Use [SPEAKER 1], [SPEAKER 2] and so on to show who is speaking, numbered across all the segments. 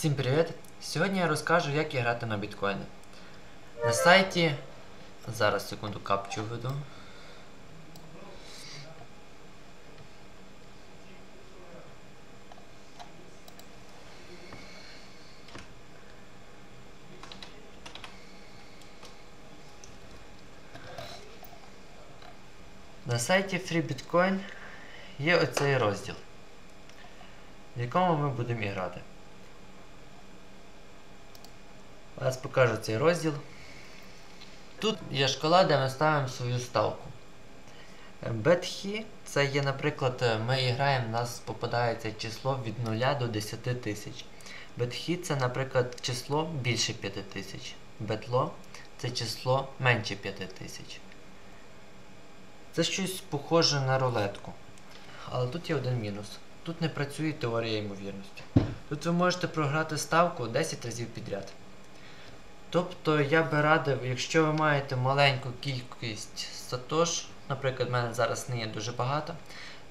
[SPEAKER 1] Всім привіт! Сьогодні я розкажу, як грати на біткоїни. На сайті. Зараз секунду капчу веду. На сайті FreeBitcoin є оцей розділ, в якому ми будемо грати. Зараз покажу цей розділ. Тут є шкала, де ми ставимо свою ставку. Бетхі це є, наприклад, ми граємо, в нас попадається число від 0 до 10 тисяч. Бетхі це, наприклад, число більше 5 тисяч. Бетло це число менше 5 тисяч. Це щось похоже на рулетку. Але тут є один мінус. Тут не працює теорія ймовірності. Тут ви можете програти ставку 10 разів підряд. Тобто я би радив, якщо ви маєте маленьку кількість сатош, наприклад, в мене зараз не є дуже багато,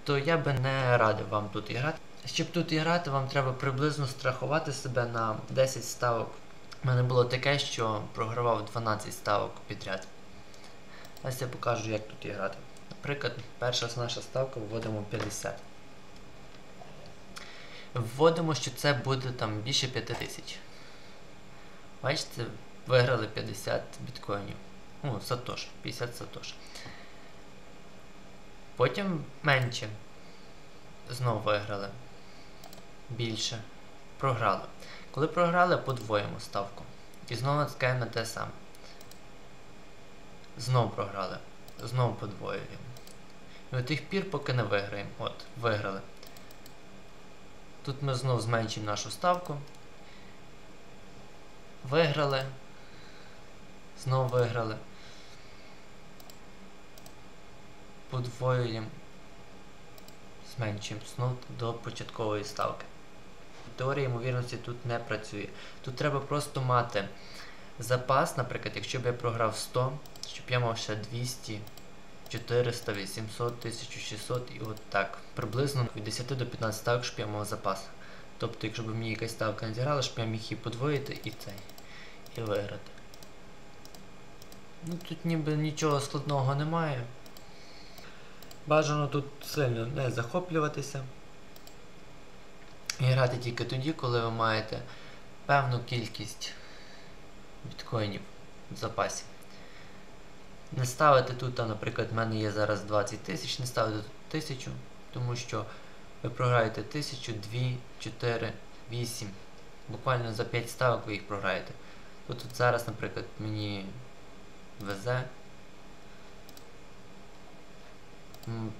[SPEAKER 1] то я би не радив вам тут грати. Щоб тут грати, вам треба приблизно страхувати себе на 10 ставок. У мене було таке, що програвав 12 ставок підряд. Ось я покажу, як тут грати. Наприклад, перша наша ставка вводимо 50. Вводимо, що це буде там більше 5 тисяч. Бачите, виграли 50 біткоїнів. Ну, сатош, 50 сатош. Потім менше. Знову виграли. Більше. Програли. Коли програли, подвоїмо ставку. І знову натискаємо на те саме. Знову програли. Знову подвоюємо. І до тих пір, поки не виграємо. От, виграли. Тут ми знову зменшимо нашу ставку. Виграли. Знову виграли. Подвоюємо. Зменшуємо знову до початкової ставки. Теорія ймовірності тут не працює. Тут треба просто мати запас, наприклад, якщо б я програв 100, щоб я мав ще 200, 400, 800, 1600 і от так. Приблизно від 10 до 15 ставок, щоб я мав запас. Тобто, якщо б мені якась ставка не зіграла, щоб я міг її подвоїти і цей. І виграти. Ну тут ніби нічого складного немає. Бажано тут сильно не захоплюватися. І грати тільки тоді, коли ви маєте певну кількість біткоїнів в запасі. Не ставити тут, наприклад, в мене є зараз 20 тисяч, не ставити тут 1000, тому що ви програєте 1000, 2, 4, 8. Буквально за 5 ставок ви їх програєте. Тут зараз, наприклад, мені везе.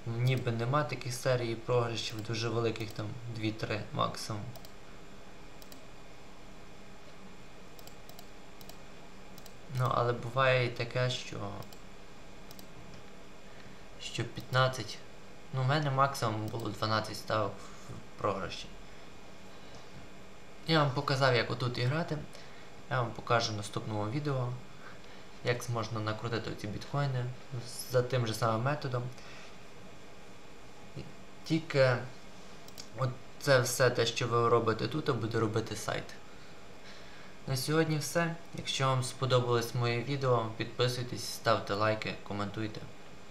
[SPEAKER 1] Ніби нема таких серій програшів, дуже великих там 2-3 максимум. Ну, але буває і таке, що що 15. Ну, в мене максимум було 12 ставок в програші. Я вам показав, як отут грати. Я вам покажу в наступному відео, як можна накрутити ці біткоїни за тим же самим методом. Тільки це все те, що ви робите тут, буде робити сайт. На сьогодні все. Якщо вам сподобалось моє відео, підписуйтесь, ставте лайки, коментуйте.